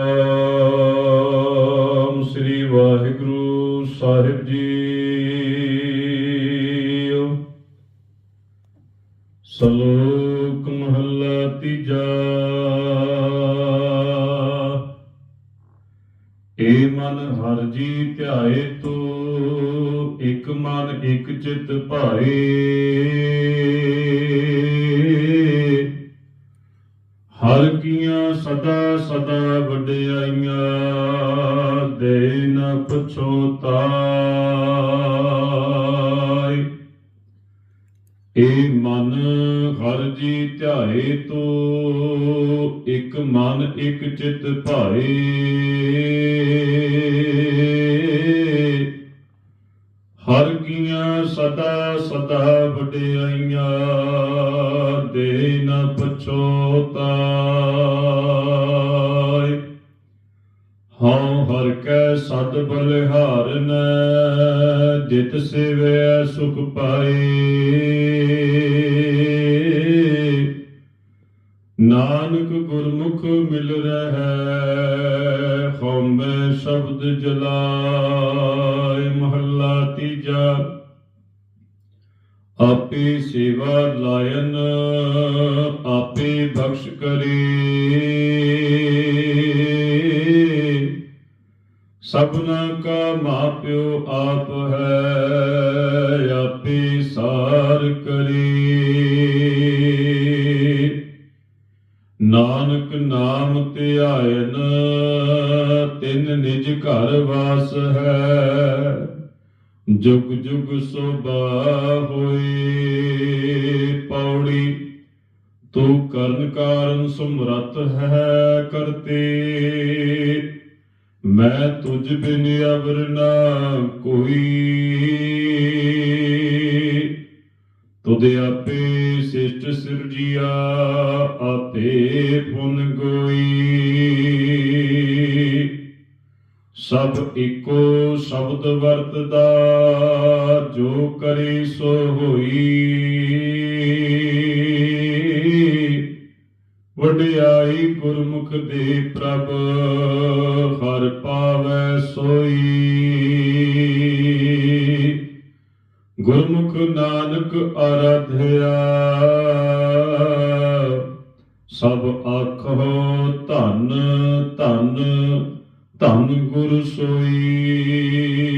ਓਮ ਸ੍ਰੀ ਵਾਹਿਗੁਰੂ ਸਾਹਿਬ ਜੀ। ਸ਼ਲੋਕ ਮਹੱਲਾ ਤੀਜਾ। ਏ ਮਨ ਹਰ ਜੀ ਧਿਆਏ ਤੋ, ਇਕ ਮਨ ਇਕ ਚਿਤ ਭਾਏ। ਹਰ ਕੀਆਂ ਸਦਾ ਸਦਾ ਵਡਿਆਈਆਂ, ਦੇ ਨ ਪਛੋਤਾਈ ਏ ਮਨ ਹਰ ਜੀ ਧਿਆਏ ਤੋ, ਇੱਕ ਮਨ ਇਕ ਚਿਤ ਭਾਏ। ਹਰ ਕੀਆਂ ਸਦਾ ਸਦਾ ਵਡਿਆਈਆਂ ਕੈ ਸਦ ਬਲਿਹਾਰਨ, ਜਿਤ ਸੇਵੈ ਸੁਖ ਪਾਏ। ਨਾਨਕ ਗੁਰਮੁਖ ਮਿਲ ਰਹੈ, ਹਉਮੈ ਸ਼ਬਦ ਜਲਾਏ, ਮਹੱਲਾ ਤੀਜਾ। ਆਪੇ ਸੇਵਾ ਲਾਇਨ, ਆਪੇ ਬਖਸ਼ ਕਰੇ। ਸਭਨਾ ਕਾ ਮਾਪਿਓ ਆਪ ਹੈ, ਆਪੇ ਸਾਰ ਕਰੀ। ਨਾਨਕ ਨਾਮ ਧਿਆਇਨ, ਤਿਨ ਨਿਜ ਘਰ ਵਾਸ ਹੈ। ਜੁਗ ਜੁਗ ਸੋਭਾ ਹੋਏ, ਪੌੜੀ, ਤੂੰ ਕਰਨ ਕਾਰਨ ਸੁਮਰਤ ਹੈ ਕਰਤੇ। ਮੈਂ ਤੁਝ ਬਿਨ ਅਵਰ ਨਾ ਕੋਈ। ਤੁਧ ਆਪੇ ਸਿਸ਼ਟ ਸਿਰਜੀਆ ਆਪੇ ਪੁਨ ਗੋਈ ਸਭ ਇੱਕੋ ਸ਼ਬਦ ਵਰਤਦਾ, ਜੋ ਕਰੇ ਸੋ ਹੋਈ। ਵਡਿਆਈ ਗੁਰਮੁਖ ਦੇ ਪ੍ਰਭ ਗੁਰਮੁਖ ਨਾਨਕ ਆਰਾਧਿਆ। ਸਭ ਆਖੋ ਧੰਨ ਧੰਨ ਧੰਨ ਗੁਰ ਸੋਈ।